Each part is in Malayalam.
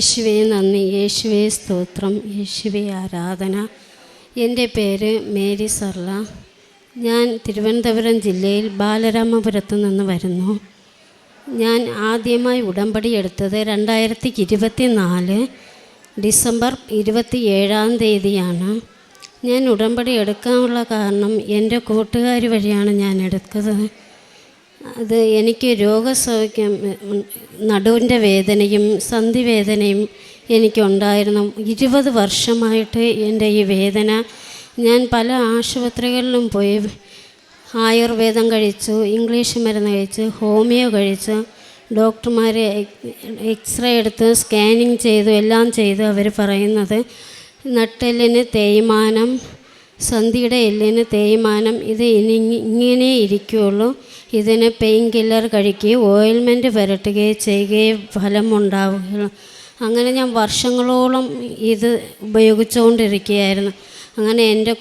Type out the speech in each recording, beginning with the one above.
യേശുവേ നന്ദി. യേശുവേ സ്തോത്രം. യേശുവേ ആരാധന. എന്റെ പേര് മേരി സർല ഞാൻ തിരുവനന്തപുരം ജില്ലയിൽ ബാലരാമപുരത്തു നിന്ന് വരുന്നു. ഞാൻ ആദ്യമായി ഉടമ്പടി എടുത്തത് രണ്ടായിരത്തി ഇരുപത്തി നാല് ഡിസംബർ ഇരുപത്തി ഏഴാം തീയതിയാണ്. ഞാൻ ഉടമ്പടി എടുക്കാനുള്ള കാരണം എന്റെ കൂട്ടുകാർ വഴിയാണ് ഞാൻ എടുത്തത്. അത് എനിക്ക് രോഗസൗഖ്യം നടുവിന്റെ വേദനയും സന്ധിവേദനയും എനിക്കുണ്ടായിരുന്നു. ഇരുപത് വർഷമായിട്ട് എന്റെ ഈ വേദന ഞാൻ പല ആശുപത്രികളിലും പോയി ആയുർവേദം കഴിച്ചു ഇംഗ്ലീഷ് മരുന്ന് കഴിച്ചു ഹോമിയോ കഴിച്ചു ഡോക്ടർമാരെ എക്സ്റേ എടുത്ത് സ്കാനിങ് ചെയ്തു എല്ലാം ചെയ്തു അവർ പറയുന്നത് നട്ടെല്ലിന് തേയ്മാനം സന്ധിയുടെ എല്ലിന് തേയ്മാനം ഇത് ഇനി ഇങ്ങനെ ഇരിക്കുകയുള്ളൂ ഇതിന് പെയിൻ കില്ലർ കഴിക്കുകയും ഓയിൽമെന്റ് പുരട്ടുകയും ചെയ്യുകയും ഫലമുണ്ടാവുകയുള്ളൂ. അങ്ങനെ ഞാൻ വർഷങ്ങളോളം ഇത് ഉപയോഗിച്ചുകൊണ്ടിരിക്കുകയായിരുന്നു. അങ്ങനെ എന്റെ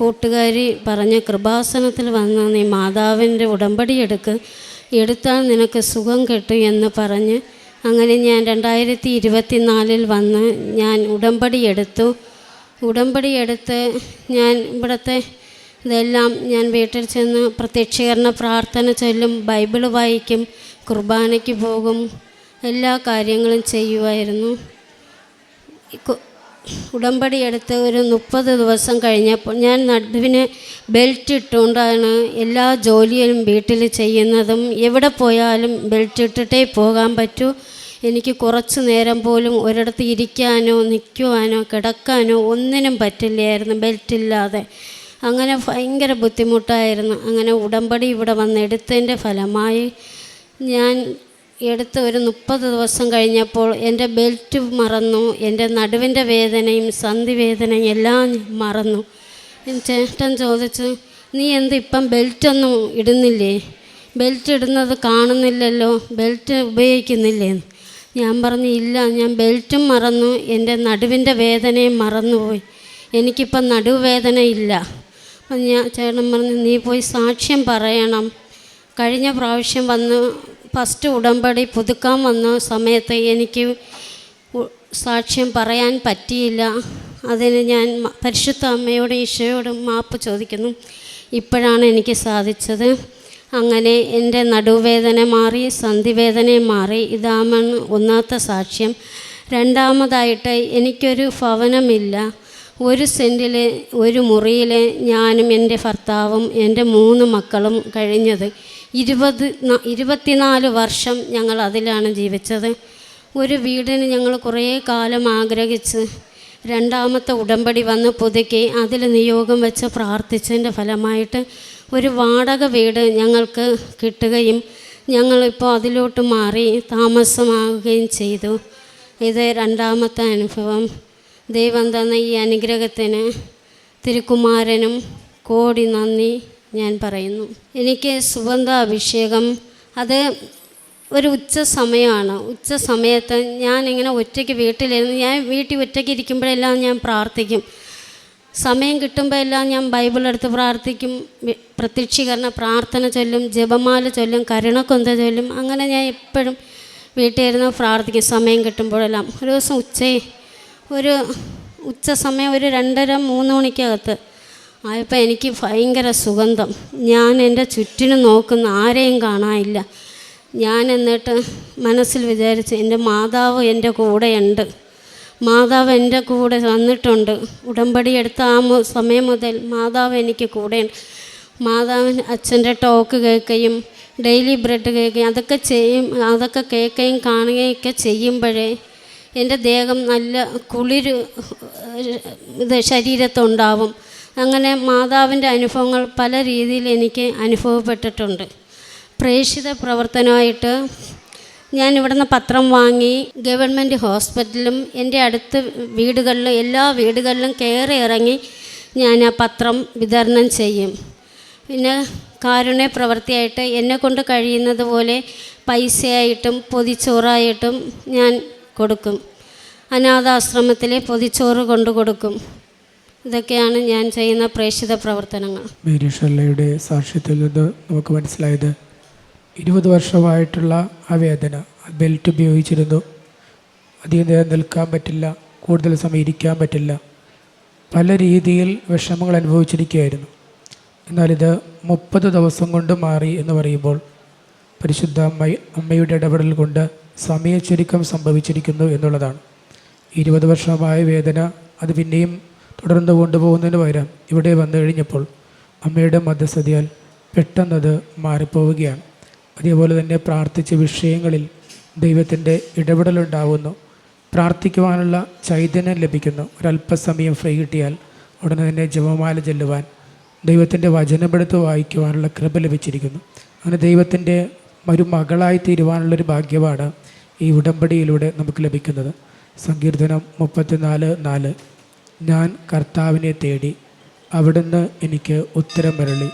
കൂട്ടുകാരി പറഞ്ഞ കൃപാസനത്തിൽ വന്ന നീ മാതാവിന്റെ ഉടമ്പടി എടുക്ക് എടുത്താൽ നിനക്ക് സുഖം കിട്ടും എന്ന് പറഞ്ഞ് അങ്ങനെ ഞാൻ രണ്ടായിരത്തി ഇരുപത്തി നാലിൽ വന്ന് ഞാൻ ഉടമ്പടി എടുത്തു. ഉടമ്പടി എടുത്ത് ഞാൻ ഇവിടുത്തെ ഇതെല്ലാം ഞാൻ വീട്ടിൽ ചെന്ന് പ്രത്യക്ഷീകരണ പ്രാർത്ഥന ചൊല്ലും ബൈബിൾ വായിക്കും കുർബാനയ്ക്ക് പോകും എല്ലാ കാര്യങ്ങളും ചെയ്യുമായിരുന്നു ഉടമ്പടി എടുത്ത് ഒരു മുപ്പത് ദിവസം കഴിഞ്ഞപ്പോൾ ഞാൻ നടുവിന് ബെൽറ്റ് ഇട്ടുകൊണ്ടാണ് എല്ലാ ജോലിയും വീട്ടിൽ ചെയ്യുന്നതും എവിടെ പോയാലും ബെൽറ്റ് ഇട്ടിട്ടേ പോകാൻ പറ്റൂ. എനിക്ക് കുറച്ച് നേരം പോലും ഒരിടത്ത് ഇരിക്കാനോ നിൽക്കുവാനോ കിടക്കാനോ ഒന്നിനും പറ്റില്ലായിരുന്നു ബെൽറ്റ് ഇല്ലാതെ അങ്ങനെ ഭയങ്കര ബുദ്ധിമുട്ടായിരുന്നു. അങ്ങനെ ഉടമ്പടി ഇവിടെ വന്ന് എടുത്തതിന്റെ ഫലമായി ഞാൻ എടുത്ത് ഒരു മുപ്പത് ദിവസം കഴിഞ്ഞപ്പോൾ എന്റെ ബെൽറ്റ് മറന്നു എന്റെ നടുവിന്റെ വേദനയും സന്ധി വേദനയും എല്ലാം മറന്നു. ചേട്ടൻ ചോദിച്ചു നീ എന്ത് ഇപ്പം ബെൽറ്റൊന്നും ഇടുന്നില്ലേ? ബെൽറ്റ് ഇടുന്നത് കാണുന്നില്ലല്ലോ ബെൽറ്റ് ഉപയോഗിക്കുന്നില്ലേ? ഞാൻ പറഞ്ഞു ഇല്ല ഞാൻ ബെൽറ്റും മറന്നു. എന്റെ നടുവിന്റെ വേദനയും മറന്നുപോയി. എനിക്കിപ്പം നടുവേദന ഇല്ല. അപ്പം ഞാൻ ചേട്ടൻ പറഞ്ഞു നീ പോയി സാക്ഷ്യം പറയണം. കഴിഞ്ഞ പ്രാവശ്യം വന്ന് ഫസ്റ്റ് ഉടമ്പടി പുതുക്കാൻ വന്ന സമയത്ത് എനിക്ക് സാക്ഷ്യം പറയാൻ പറ്റിയില്ല. അതിന് ഞാൻ പരിശുദ്ധ അമ്മയോടും ഈശോയോടും മാപ്പ് ചോദിക്കുന്നു. ഇപ്പോഴാണ് എനിക്ക് സാധിച്ചത്. അങ്ങനെ എന്റെ നടുവേദന മാറി സന്ധിവേദനയും മാറി. ഇതാമാണ് ഒന്നാമത്തെ സാക്ഷ്യം. രണ്ടാമതായിട്ട് എനിക്കൊരു ഭവനമില്ല. ഒരു സെന്റിൽ ഒരു മുറിയിൽ ഞാനും എന്റെ ഭർത്താവും എന്റെ മൂന്ന് മക്കളും കഴിഞ്ഞത് ഇരുപത് ഇരുപത്തിനാല് വർഷം ഞങ്ങൾ അതിലാണ് ജീവിച്ചത്. ഒരു വീടിന് ഞങ്ങൾ കുറേ കാലം ആഗ്രഹിച്ച് രണ്ടാമത്തെ ഉടമ്പടി വന്ന് പുതുക്കി അതിൽ നിയോഗം വെച്ച് പ്രാർത്ഥിച്ചതിന്റെ ഫലമായിട്ട് ഒരു വാടക വീട് ഞങ്ങൾക്ക് കിട്ടുകയും ഞങ്ങളിപ്പോൾ അതിലോട്ട് മാറി താമസമാവുകയും ചെയ്തു. ഇത് രണ്ടാമത്തെ അനുഭവം. ദൈവം തന്ന ഈ അനുഗ്രഹത്തിന് തിരുക്കുമാരനും കോടി നന്ദി ഞാൻ പറയുന്നു. എനിക്ക് സുഗന്ധ അഭിഷേകം അത് ഒരു ഉച്ച സമയമാണ്. ഉച്ച സമയത്ത് ഞാനിങ്ങനെ ഒറ്റയ്ക്ക് വീട്ടിലിരുന്ന് ഞാൻ വീട്ടിൽ ഒറ്റയ്ക്ക് ഇരിക്കുമ്പോഴെല്ലാം ഞാൻ പ്രാർത്ഥിക്കും. സമയം കിട്ടുമ്പോൾ എല്ലാം ഞാൻ ബൈബിൾ എടുത്ത് പ്രാർത്ഥിക്കും. പ്രത്യക്ഷീകരണ പ്രാർത്ഥന ചൊല്ലും ജപമാല ചൊല്ലും കരുണക്കൊന്ത ചൊല്ലും. അങ്ങനെ ഞാൻ എപ്പോഴും വീട്ടിൽ ഇരുന്ന് പ്രാർത്ഥിക്കും സമയം കിട്ടുമ്പോഴെല്ലാം. ഒരു ദിവസം ഉച്ചയെ ഒരു ഉച്ച സമയം ഒരു രണ്ടര മൂന്ന് മണിക്കകത്ത് ആയപ്പോൾ എനിക്ക് ഭയങ്കര സുഗന്ധം. ഞാൻ എന്റെ ചുറ്റിനും നോക്കുന്ന ആരെയും കാണാനില്ല. ഞാൻ എന്നിട്ട് മനസ്സിൽ വിചാരിച്ച് എന്റെ മാതാവ് എന്റെ കൂടെയുണ്ട്. മാതാവ് എന്റെ കൂടെ വന്നിട്ടുണ്ട്. ഉടമ്പടി എടുത്ത ആ സമയം മുതൽ മാതാവ് എനിക്ക് കൂടെയുണ്ട്. മാതാവിന് അച്ഛന്റെ ടോക്ക് കേൾക്കുകയും ഡെയിലി ബ്രെഡ് കേൾക്കുകയും അതൊക്കെ ചെയ്യും അതൊക്കെ കേൾക്കുകയും കാണുകയും ഒക്കെ ചെയ്യുമ്പോഴേ എന്റെ ദേഹം നല്ല കുളിര് ഇത് ശരീരത്തുണ്ടാവും. അങ്ങനെ മാതാവിന്റെ അനുഭവങ്ങൾ പല രീതിയിൽ എനിക്ക് അനുഭവപ്പെട്ടിട്ടുണ്ട്. പ്രേക്ഷിത പ്രവർത്തനമായിട്ട് ഞാൻ ഇവിടുന്ന് പത്രം വാങ്ങി ഗവൺമെന്റ് ഹോസ്പിറ്റലിലും എന്റെ അടുത്ത് വീടുകളിലും എല്ലാ വീടുകളിലും കയറി ഇറങ്ങി ഞാൻ ആ പത്രം വിതരണം ചെയ്യും. പിന്നെ കാരുണ്യ പ്രവൃത്തിയായിട്ട് എന്നെ കൊണ്ട് കഴിയുന്നത് പോലെ പൈസയായിട്ടും പൊതിച്ചോറായിട്ടും ഞാൻ കൊടുക്കും. അനാഥാശ്രമത്തിലെ പൊതിച്ചോറ് കൊണ്ടു കൊടുക്കും. ഇതൊക്കെയാണ് ഞാൻ ചെയ്യുന്ന പ്രേക്ഷിത പ്രവർത്തനങ്ങൾ. സാക്ഷ്യത്തിൽ നിന്ന് നമുക്ക് മനസ്സിലായത്. ഇരുപത് വർഷമായിട്ടുള്ള ആ വേദന ബെൽറ്റ് ഉപയോഗിച്ചിരുന്നു. അധികം നേരം നിൽക്കാൻ പറ്റില്ല കൂടുതൽ സമയം ഇരിക്കാൻ പറ്റില്ല. പല രീതിയിൽ വിഷമങ്ങൾ അനുഭവിച്ചിരിക്കുകയായിരുന്നു. എന്നാലിത് മുപ്പത് ദിവസം കൊണ്ട് മാറി എന്ന് പറയുമ്പോൾ പരിശുദ്ധ അമ്മ അമ്മയുടെ ഇടപെടൽ കൊണ്ട് സമയച്ചുരുക്കം സംഭവിച്ചിരിക്കുന്നു എന്നുള്ളതാണ്. ഇരുപത് വർഷമായ വേദന അത് പിന്നെയും തുടർന്ന് കൊണ്ടുപോകുന്നതിന് പകരം ഇവിടെ വന്നു കഴിഞ്ഞപ്പോൾ അമ്മയുടെ മധ്യസ്ഥതയാൽ പെട്ടെന്നത് മാറിപ്പോവുകയാണ്. അതേപോലെ തന്നെ പ്രാർത്ഥിച്ച വിഷയങ്ങളിൽ ദൈവത്തിന്റെ ഇടപെടലുണ്ടാവുന്നു. പ്രാർത്ഥിക്കുവാനുള്ള ചൈതന്യം ലഭിക്കുന്നു. ഒരല്പസമയം ഫ്രീ കിട്ടിയാൽ ഉടനെ തന്നെ ജപമാല ചെല്ലുവാൻ ദൈവത്തിന്റെ വചനമെടുത്ത് വായിക്കുവാനുള്ള കൃപ ലഭിച്ചിരിക്കുന്നു. അങ്ങനെ ദൈവത്തിന്റെ ഒരു മകളായി തീരുവാനുള്ളൊരു ഭാഗ്യമാണ് ഈ ഉടമ്പടിയിലൂടെ നമുക്ക് ലഭിക്കുന്നത്. സങ്കീർത്തനം മുപ്പത്തിനാല് നാല്. ഞാൻ കർത്താവിനെ തേടി അവിടുന്ന് എനിക്ക് ഉത്തരം വരളി.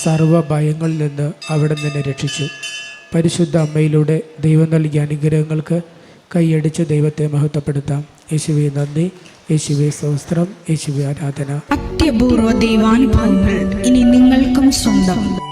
സർവ ഭയങ്ങളിൽ നിന്ന് അവിടെ നിന്നെ രക്ഷിച്ചു. പരിശുദ്ധ അമ്മയിലൂടെ ദൈവം നൽകിയ അനുഗ്രഹങ്ങൾക്ക് കൈയടിച്ച് ദൈവത്തെ മഹത്വപ്പെടുത്താം. യേശുവെ നന്ദി. യേശുവെ സഹസ്രം യേശുവെ ആരാധന. അത്യപൂർവ ദൈവാനുഭവങ്ങൾ ഇനി നിങ്ങൾക്കും സ്വന്തം.